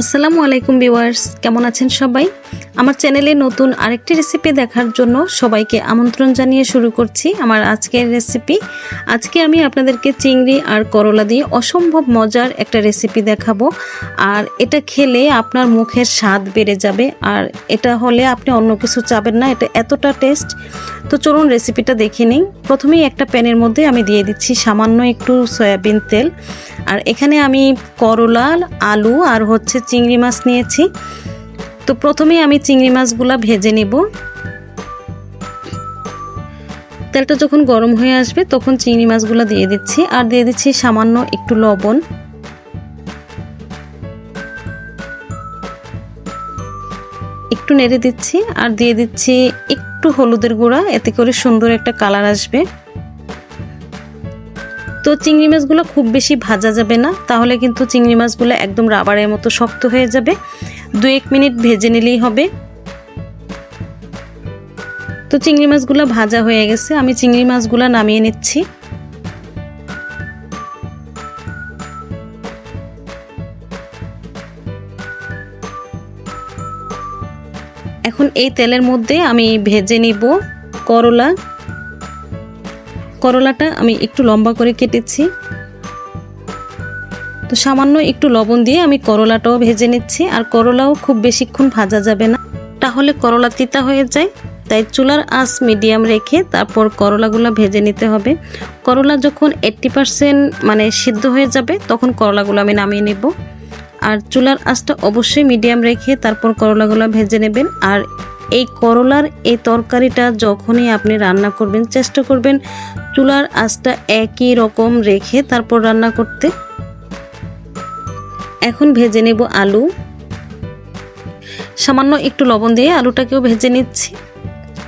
আসসালামু আলাইকুম ভিউয়ার্স, কেমন আছেন সবাই? আমার চ্যানেলে নতুন আরেকটি রেসিপি দেখার জন্য সবাইকে আমন্ত্রণ জানিয়ে শুরু করছি আমার আজকের রেসিপি আজকে আমি আপনাদেরকে চিংড়ি আর করলা দিয়ে অসম্ভব মজার একটা রেসিপি দেখাবো। আর এটা খেলে আপনার মুখের স্বাদ বেড়ে যাবে, আর এটা হলে আপনি অন্য কিছু চাবেন না, এটা এতটা টেস্ট তো চলুন রেসিপিটা দেখে নিই। প্রথমেই একটা প্যানের মধ্যে আমি দিয়ে দিচ্ছি সামান্য একটু সয়াবিন তেল। আর এখানে আমি করলা আলু আর হচ্ছে চিংড়ি মাছ নিয়েছি। তো প্রথমেই আমি চিংড়ি মাছগুলো ভেজে নেব। তেলটা যখন গরম হয়ে আসবে তখন চিংড়ি মাছগুলো দিয়ে দিচ্ছি। আর দিয়ে দিচ্ছি সামান্য একটু লবণ। একটু নেড়ে দিচ্ছি। আর দিয়ে দিচ্ছি একটু হলুদের গুঁড়া। এতে করে সুন্দর একটা কালার আসবে। তো চিংড়ি মাছগুলো খুব বেশি ভাজা যাবে না, তাহলে কিন্তু চিংড়ি মাছগুলো একদম রাবারের মতো শক্ত হয়ে যাবে। দু এক মিনিট ভেজে নিলেই হবে। তো চিংড়ি মাছগুলো ভাজা হয়ে গেছে, আমি চিংড়ি মাছগুলো নামিয়ে নিচ্ছি। এখন এই তেলের মধ্যে আমি ভেজে নিব করলা। করলাটা আমি একটু লম্বা করে কেটেছি। তো সামান্য একটু লবণ দিয়ে আমি করলাটাও ভেজে নিচ্ছি। আর করলাও খুব বেশিক্ষণ ভাজা যাবে না। তাহলে করলা তিতা হয়ে যায়। তাই চুলার আঁচ মিডিয়াম রেখে তারপর করলাগুলো ভেজে নিতে হবে। করলা যখন এইট্টি পারসেন্ট মানে সিদ্ধ হয়ে যাবে, তখন করলাগুলো আমি নামিয়ে নেব। আর চুলার আঁচটা অবশ্যই মিডিয়াম রেখে তারপর করলাগুলো ভেজে নেবেন। আর এই করলার এই তরকারিটা যখনই আপনি রান্না করবেন, চেষ্টা করবেন চুলার আঁচটা একই রকম রেখে তারপর রান্না করতে। এখন ভেজে নেব আলু। সামান্য একটু লবণ দিয়ে আলুটাকেও ভেজে নিচ্ছি।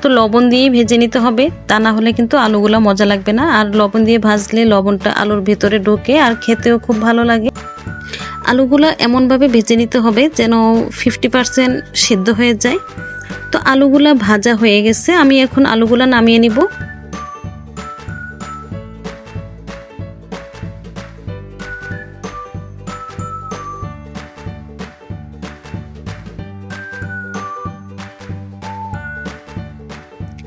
তো লবণ দিয়েই ভেজে নিতে হবে, তা না হলে কিন্তু আলুগুলো মজা লাগবে না। আর লবণ দিয়ে ভাজলে লবণটা আলুর ভিতরে ঢোকে আর খেতেও খুব ভালো লাগে। আলুগুলো এমনভাবে ভেজে নিতে হবে যেন ফিফটি পারসেন্ট সিদ্ধ হয়ে যায়। তো আলুগুলা ভাজা হয়ে গেছে, আমি এখন আলুগুলা নামিয়ে নিব।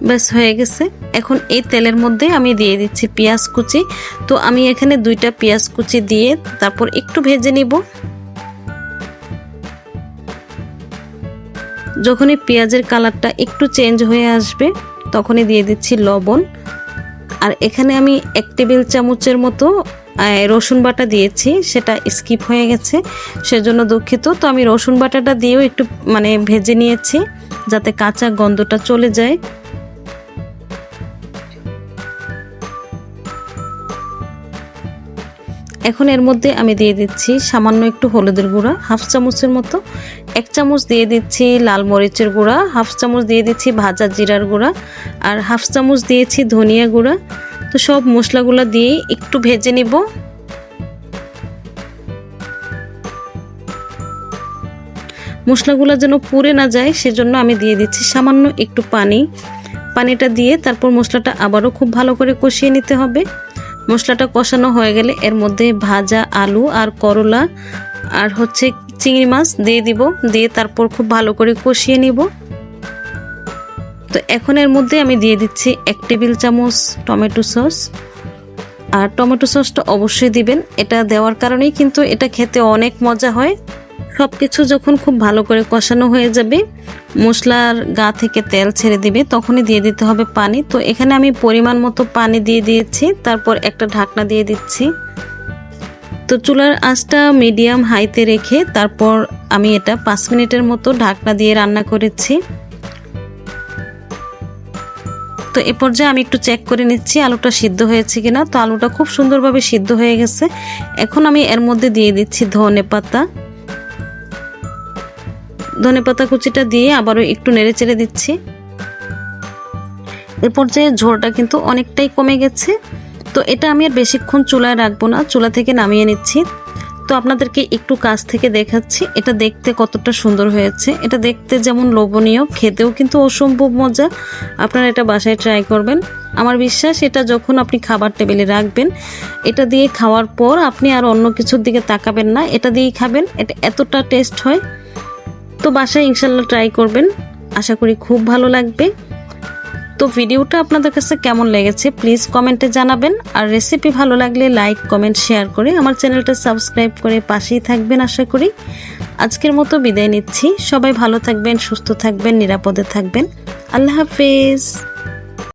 ব্যাস, হয়ে গেছে। এখন এই তেলের মধ্যে আমি দিয়ে দিচ্ছি পেঁয়াজ কুচি। তো আমি এখানে দুইটা পেঁয়াজ কুচি দিয়ে তারপর একটু ভেজে নিব। যখনই পেঁয়াজের কালারটা একটু চেঞ্জ হয়ে আসবে, তখনই দিয়ে দিচ্ছি লবণ। আর এখানে আমি এক টেবিল চামচের মতো রসুন বাটা দিয়েছি, সেটা স্কিপ হয়ে গেছে, সেজন্য দুঃখিত। তো আমি রসুন বাটাটা দিয়েও একটু মানে ভেজে নিয়েছি, যাতে কাঁচা গন্ধটা চলে যায়। এখন এর মধ্যে আমি দিয়ে দিচ্ছি সামান্য একটু হলুদের গুঁড়া, হাফ চামচের মতো। এক চামচ দিয়ে দিচ্ছি লাল মরিচের গুঁড়া, হাফ চামচ দিয়ে দিচ্ছি ভাজা জিরার গুঁড়া আর হাফ চামচ দিয়েছি ধনিয়া গুঁড়া। তো সব মশলাগুলো দিয়ে একটু ভেজে নিব। মশলাগুলো যেন পুড়ে না যায়, সেজন্য আমি দিয়ে দিচ্ছি সামান্য একটু পানি। পানিটা দিয়ে তারপর মশলাটা আবারও খুব ভালো করে কষিয়ে নিতে হবে। মশলাটা কষানো হয়ে গেলে এর মধ্যে ভাজা আলু আর করলা আর হচ্ছে চিংড়ি মাছ দিয়ে দিব, দিয়ে তারপর খুব ভালো করে কষিয়ে নিব। তো এখন এর মধ্যে আমি দিয়ে দিচ্ছি এক টেবিল চামচ টমেটো সস। আর টমেটো সসটা অবশ্যই দিবেন, এটা দেওয়ার কারণেই কিন্তু এটা খেতে অনেক মজা হয়। সব কিছু যখন খুব ভালো করে কষানো হয়ে যাবে, মশলার গা থেকে তেল ছেড়ে দিবে, তখনই দিয়ে দিতে হবে পানি। তো এখানে আমি পরিমাণ মতো পানি দিয়ে দিয়েছি, তারপর একটা ঢাকনা দিয়ে দিচ্ছি। তো চুলার আঁচটা মিডিয়াম হাইতে রেখে তারপর আমি এটা পাঁচ মিনিটের মতো ঢাকনা দিয়ে রান্না করেছি। তো এ পর্যায়ে আমি একটু চেক করে নিচ্ছি আলুটা সিদ্ধ হয়েছে কিনা। তো আলুটা খুব সুন্দরভাবে সিদ্ধ হয়ে গেছে। এখন আমি এর মধ্যে দিয়ে দিচ্ছি ধনে পাতা। ধনে পাতা কুচিটা দিয়ে আবারও একটু নেড়ে চেড়ে দিচ্ছি। এরপর যে ঝোলটা কিন্তু অনেকটাই কমে গেছে। তো এটা আমি আর বেশিক্ষণ চুলায় রাখব না, চুলা থেকে নামিয়ে নিচ্ছি। তো আপনাদেরকে একটু কাছ থেকে দেখাচ্ছি, এটা দেখতে কতটা সুন্দর হয়েছে। এটা দেখতে যেমন লোভনীয়, খেতেও কিন্তু অসম্ভব মজা। আপনারা এটা বাসায় ট্রাই করবেন। আমার বিশ্বাস এটা যখন আপনি খাবার টেবিলে রাখবেন, এটা দিয়ে খাওয়ার পর আপনি আর অন্য কিছুর দিকে তাকাবেন না, এটা দিয়েই খাবেন। এটা এতটা টেস্ট হয়। তো বাসায় ইনশাল্লাহ ট্রাই করবেন। আশা করি খুব ভালো লাগবে। তো ভিডিওটা আপনাদের কাছে কেমন লেগেছে প্লিজ কমেন্টে জানাবেন। আর রেসিপি ভালো লাগলে লাইক কমেন্ট শেয়ার করে আমার চ্যানেলটা সাবস্ক্রাইব করে পাশেই থাকবেন আশা করি। আজকের মতো বিদায় নিচ্ছি। সবাই ভালো থাকবেন, সুস্থ থাকবেন, নিরাপদে থাকবেন। আল্লাহ হাফেজ।